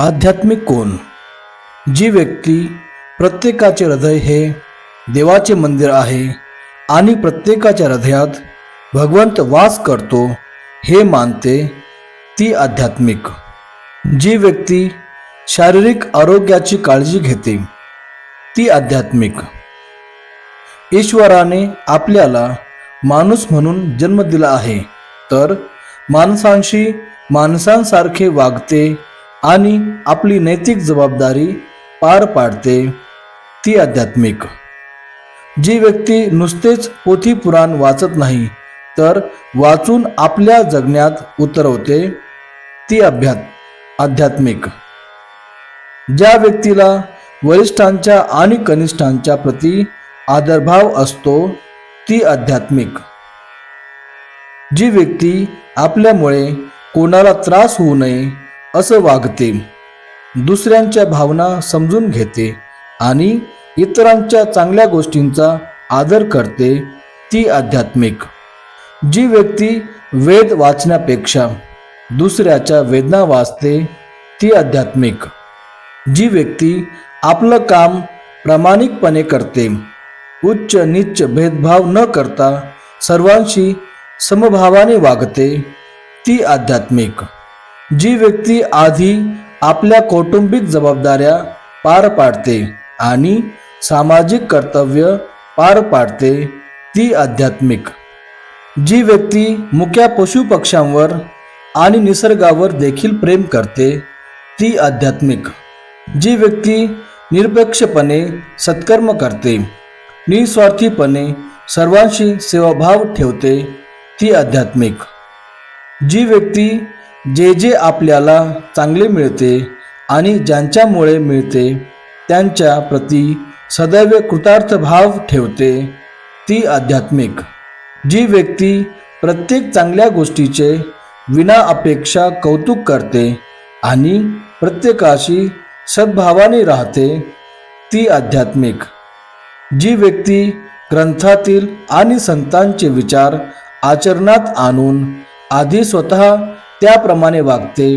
आध्यात्मिक कोण? जी व्यक्ती प्रत्येकाचे हृदय हे देवाचे मंदिर आहे आणि प्रत्येकाच्या हृदयात भगवंत वास करतो हे मानते ती आध्यात्मिक. जी व्यक्ती शारीरिक आरोग्याची काळजी घेते ती आध्यात्मिक. ईश्वराने आपल्याला माणूस म्हणून जन्म दिला आहे तर माणसांशी माणसांसारखे वागते आणि आपली नैतिक जबाबदारी पार पाडते. ती आध्यात्मिक. जी व्यक्ती नुसतेच पोथी पुराण वाचत नाही तर वाचून आपल्या जगण्यात उतरवते. ती अभ्या आध्यात्मिक. ज्या व्यक्तीला वरिष्ठांच्या आणि कनिष्ठांच्या प्रती आदरभाव असतो ती आध्यात्मिक. जी व्यक्ती आपल्यामुळे कोणाला त्रास होऊ नये असं वागते. दुसऱ्यांच्या भावना समजून घेते आणि इतरांच्या चांगल्या गोष्टींचा आदर करते ती आध्यात्मिक. जी व्यक्ती वेद वाचण्यापेक्षा दुसऱ्याच्या वेदना वाचते ती आध्यात्मिक. जी व्यक्ती आपलं काम प्रामाणिकपणे करते उच्च नीच भेदभाव न करता सर्वांशी समभावाने वागते ती आध्यात्मिक. जी व्यक्ती आधी आपल्या कौटुंबिक जबाबदाऱ्या पार पाडते आणि सामाजिक कर्तव्य पार पाडते ती आध्यात्मिक. जी व्यक्ती मुक्या पशुपक्ष्यांवर आणि निसर्गावर देखील प्रेम करते ती आध्यात्मिक. जी व्यक्ती निरपेक्षपणे सत्कर्म करते निस्वार्थीपणे सर्वांशी सेवाभाव ठेवते ती आध्यात्मिक. जी व्यक्ती जे जे आपल्याला चांगले मिळते आणि ज्यांच्यामुळे मिळते त्यांच्या प्रती सदैव कृतार्थ भाव ठेवते ती आध्यात्मिक. जी व्यक्ती प्रत्येक चांगल्या गोष्टीचे विना अपेक्षा कौतुक करते आणि प्रत्येकाशी सद्भावाने राहते ती आध्यात्मिक. जी व्यक्ती ग्रंथातील आणि संतांचे विचार आचरणात आणून आधी स्वतः त्याप्रमाणे वागते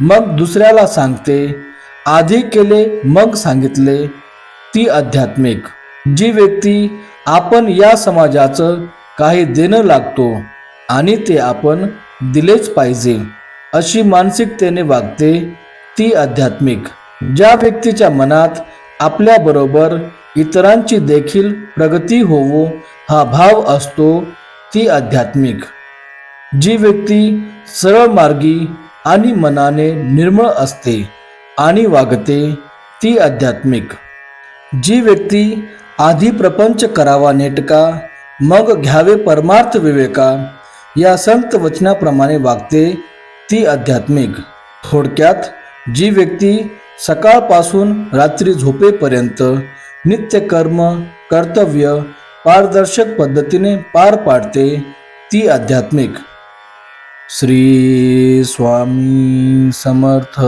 मग दुसऱ्याला सांगते आधी केले मग सांगितले. ती आध्यात्मिक जी व्यक्ती आपण या समाजाचं काही देणं लागतो आणि ते आपण दिलेच पाहिजे अशी मानसिकतेने वागते ती आध्यात्मिक ज्या व्यक्तीच्या मनात आपल्याबरोबर इतरांची देखील प्रगती होवो हा भाव असतो ती आध्यात्मिक. जी व्यक्ती सरळ मार्गी आणि मनाने निर्मळ असते आणि वागते ती आध्यात्मिक. जी व्यक्ती आधी प्रपंच करावा नेटका मग घ्यावे परमार्थ विवेका या संत वचनाप्रमाणे वागते ती आध्यात्मिक. थोडक्यात जी व्यक्ती सकाळपासून रात्री झोपेपर्यंत नित्यकर्म कर्तव्य पारदर्शक पद्धतीने पार पाडते ती आध्यात्मिक. श्री स्वामी समर्थ।